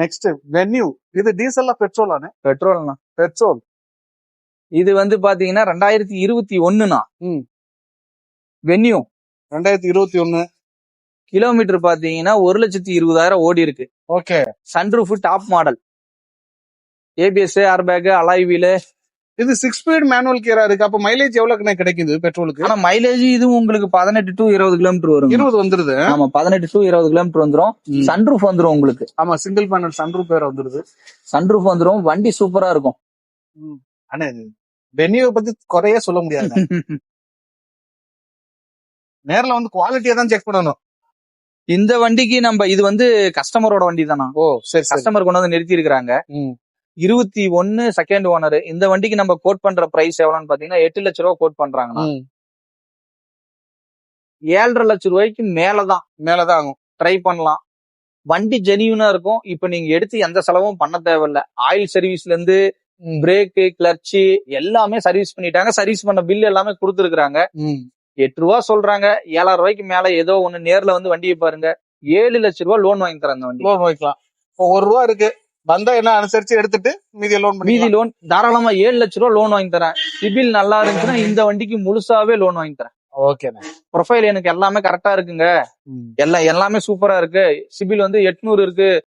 Next venue இது டீசல்ல பெட்ரோலானே பெட்ரோல்னா petrol இது வந்து பாத்தீங்கன்னா ரெண்டாயிரத்தி இருபத்தி ஒண்ணுனா ம். வென்யூ ரெண்டாயிரத்தி இருபத்தி ஒண்ணு. கிலோமீட்டர் பாத்தீங்கன்னா ஒரு லட்சத்தி இருபதாயிரம் ஓடி இருக்கு. Okay sunroof top model ABS airbag alloy wheel இது சிக்ஸ் ஸ்பீட் மேனுவல் கியரா இருக்கு. அப்ப மைலேஜ் எவ்வளவுக்குண்ணே கிடைக்குது பெட்ரோலுக்கு ஆனா மைலேஜ் இதுவும் உங்களுக்கு பதினெட்டு டு இருபது கிலோமீட்டர் வரும் இருபது வந்துருது. ஆமா பதினெட்டு டு இருபது கிலோமீட்டர் வந்துரும். ம். சன்ரூஃப் வந்துரும் உங்களுக்கு. ஆமா சிங்கிள் பேனல் சன்ரூப் பேர் வந்துருது. சன்ரூஃப் வந்துரும். வண்டி சூப்பரா இருக்கும். அண்ணே வென்யூவை பத்தி குறைய சொல்ல முடியாது நேர்ல வந்து குவாலிட்டியா தான் செக் பண்ணணும். இந்த வண்டிக்கு நம்ம இது வந்து கஸ்டமரோட வண்டி தானா ஓ சரி கஸ்டமர் கொண்டு வந்து நிறுத்தி இருக்காங்க ம். இருபத்தி ஒன்னு செகண்ட் ஓனர் இந்த வண்டிக்கு நம்ம கோட் பண்ற பிரைஸ் எவ்வளவுன்னு பாத்தீங்கன்னா எட்டு லட்ச ரூபா கோட் பண்றாங்கன்னா. ஏழரை லட்ச ரூபாய்க்கு மேலதான் மேலதான் ஆகும். ட்ரை பண்ணலாம். வண்டி ஜெனியூனா இருக்கும். இப்ப நீங்க எடுத்து எந்த செலவும் பண்ண தேவையில்ல. ஆயில் சர்வீஸ்ல இருந்து பிரேக்கு கிளர்ச்சி எல்லாமே சர்வீஸ் பண்ணிட்டாங்க. சர்வீஸ் பண்ண பில் எல்லாமே கொடுத்துருக்காங்க. எட்டு ரூபா சொல்றாங்க. ஏழாயிரம் ரூபாய்க்கு மேல ஏதோ ஒண்ணு நேர்ல வந்து வண்டியை பாருங்க. ஏழு லட்ச ரூபா லோன் வாங்கி தராங்க வண்டி. லோன் இப்போ ஒரு ரூபா இருக்கு. வந்தா என்ன அனுசரிச்சு எடுத்துட்டு மீதி லோன் மீதி லோன் தாராளமா ஏழு லட்ச ரூபா லோன் வாங்கி தரேன். சிபில் நல்லா இருந்துச்சுன்னா இந்த வண்டிக்கு முழுசாவே லோன் வாங்கி தரேன். ஓகேண்ணே ப்ரொஃபைல் எனக்கு எல்லாமே கரெக்டா இருக்குங்க. எல்லாம் எல்லாமே சூப்பரா இருக்கு. சிபில் வந்து எட்நூறு இருக்கு.